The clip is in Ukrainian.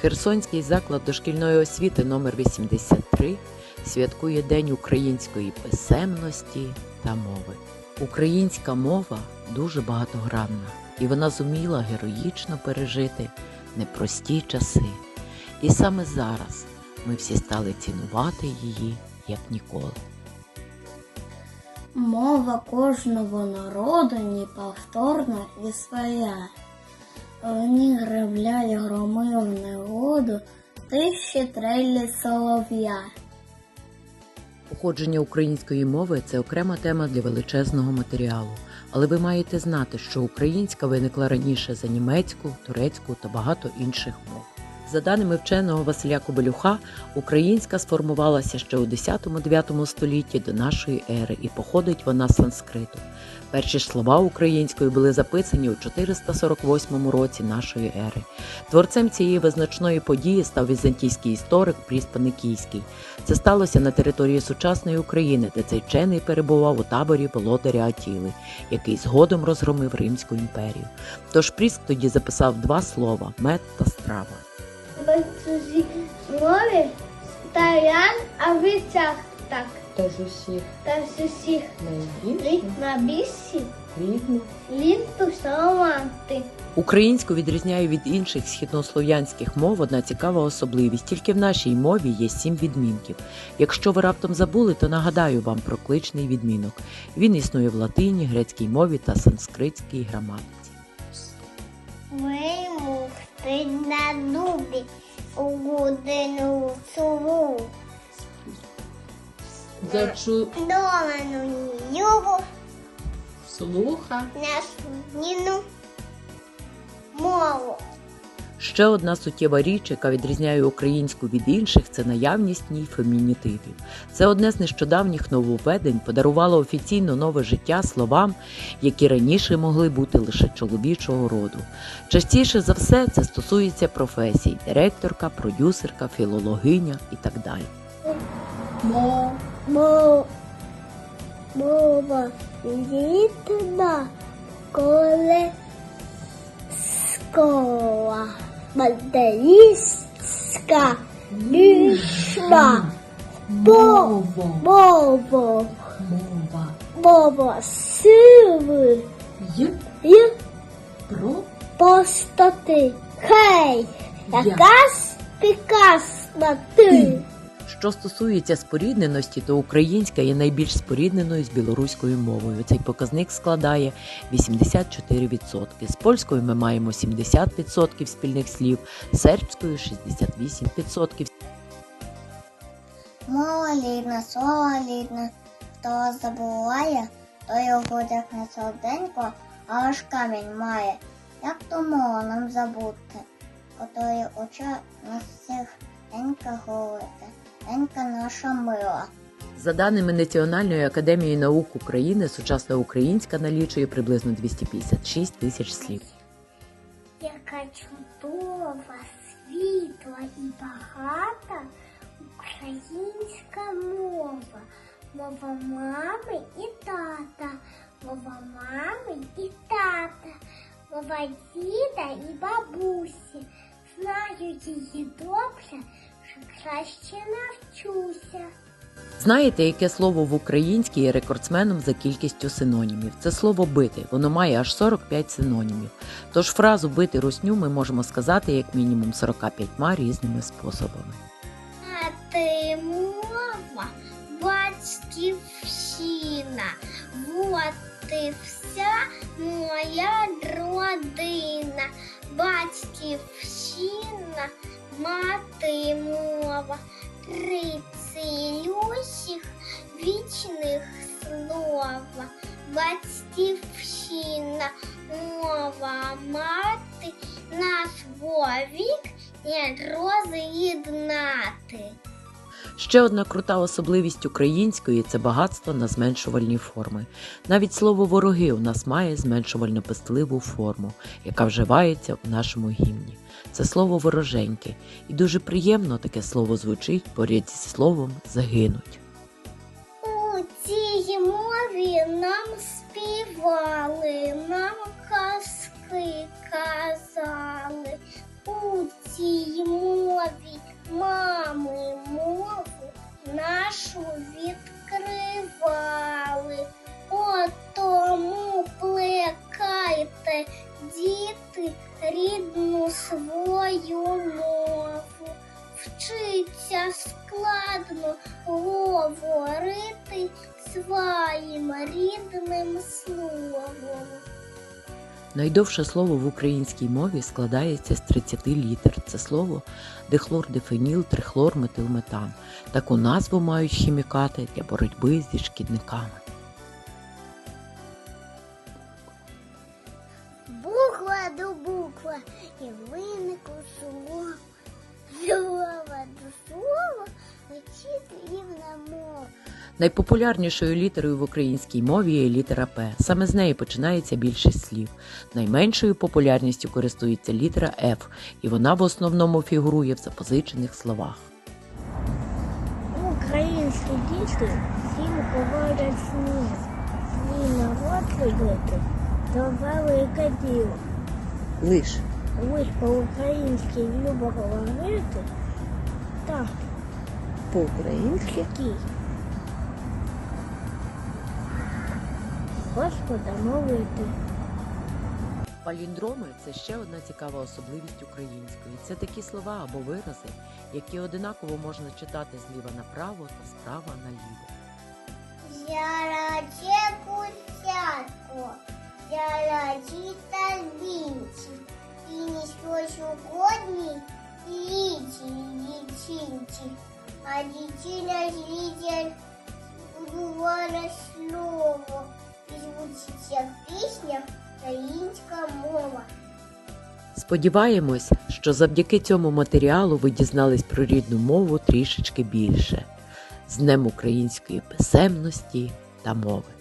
Херсонський заклад дошкільної освіти номер 83 святкує День української писемності та мови. Українська мова дуже багатогранна, і вона зуміла героїчно пережити непрості часи. І саме зараз ми всі стали цінувати її як ніколи. Мова кожного народу неповторна і своя. В ній гребля громи в негоду, тиші трелі солов'я. Походження української мови це окрема тема для величезного матеріалу. Але ви маєте знати, що українська виникла раніше за німецьку, турецьку та багато інших мов. За даними вченого Василя Кобелюха, українська сформувалася ще у 10-9 столітті до нашої ери і походить вона з санскриту. Перші слова української були записані у 448 році нашої ери. Творцем цієї визначної події став візантійський історик Пріс Паникійський. Це сталося на території сучасної України, де цей вчений перебував у таборі володаря Атіли, який згодом розгромив Римську імперію. Тож Пріск тоді записав два слова мед та страва. Французі мові тарян, а в віцях так. Та з усіх Та з усіх найбільше на бісі рідних лінту саламанти. Українську відрізняє від інших східнослов'янських мов одна цікава особливість. Тільки в нашій мові є сім відмінків. Якщо ви раптом забули, то нагадаю вам про кличний відмінок. Він існує в латині, грецькій мові та санскритській граматиці. Вимухти на дубі у годину сову. зачу Долену його слуха на ніну мову. Ще одна суттєва річ, яка відрізняє українську від інших, це наявність ній фемінітивів. Це одне з нещодавніх нововведень подарувало офіційно нове життя словам, які раніше могли бути лише чоловічого роду. Частіше за все це стосується професій: директорка, продюсерка, філологиня і так далі. мо Мова, літна, коле школа, мандарістська, лішма, мово мова, мова мова сили й Й. про Постати. Хей, Я. якась пікасна ти. Що стосується спорідненості, то українська є найбільш спорідненою з білоруською мовою. Цей показник складає 84%. З польською ми маємо 70% спільних слів, з сербською 68%. Мова лідна, слово лідне, хто забуває, то його дихне солоденько, а аж камінь має. Як то мова нам забути, котої оча нас всіх денька говорити, денька наша мила. За даними Національної академії наук України, сучасна українська налічує приблизно 256 тисяч слів. Яка чудова, світла і багата українська мова. Мова мами і тата, мова мами і тата, мова діда і бабусі. Знаю її добре, краще навчуся. Знаєте, яке слово в українській є рекордсменом за кількістю синонімів? Це слово бити. Воно має аж 45 синонімів. Тож фразу бити русню ми можемо сказати як мінімум 45 різними способами. А ти мова, батьківщина, вот і вся моя родина, батьківщина, мати мова, три цілющих вічних слова, батьківщина, мова, мати, наш вовік не роз'єднати. Ще одна крута особливість української це багатство на зменшувальні форми. Навіть слово вороги у нас має зменшувально пестливу форму, яка вживається в нашому гімні. Це слово вороженьке, і дуже приємно таке слово звучить поряд зі словом загинуть. У цій мові нам своїм рідним словом. Найдовше слово в українській мові складається з 30 літер. Це слово дихлордифеніл, трихлорметилметан. Таку назву мають хімікати для боротьби зі шкідниками. Найпопулярнішою літерою в українській мові є літера П. Саме з неї починається більшість слів. Найменшою популярністю користується літера Ф, і вона в основному фігурує в запозичених словах. Українські діти всім говорять сміх. Свій народ любити то велике діло. Лиш ж по-українськи любо говорити, так, по-українськи Господа молити. Паліндроми це ще одна цікава особливість української. Це такі слова або вирази, які одинаково можна читати зліва направо та справа наліво. Зяраche кусятко, зяраті та вінці, і ніщо сьогодні літі лічинці, а дітіля літер будувала слово, і звучиться в піснях українська мова. Сподіваємось, що завдяки цьому матеріалу ви дізнались про рідну мову трішечки більше з Днем української писемності та мови.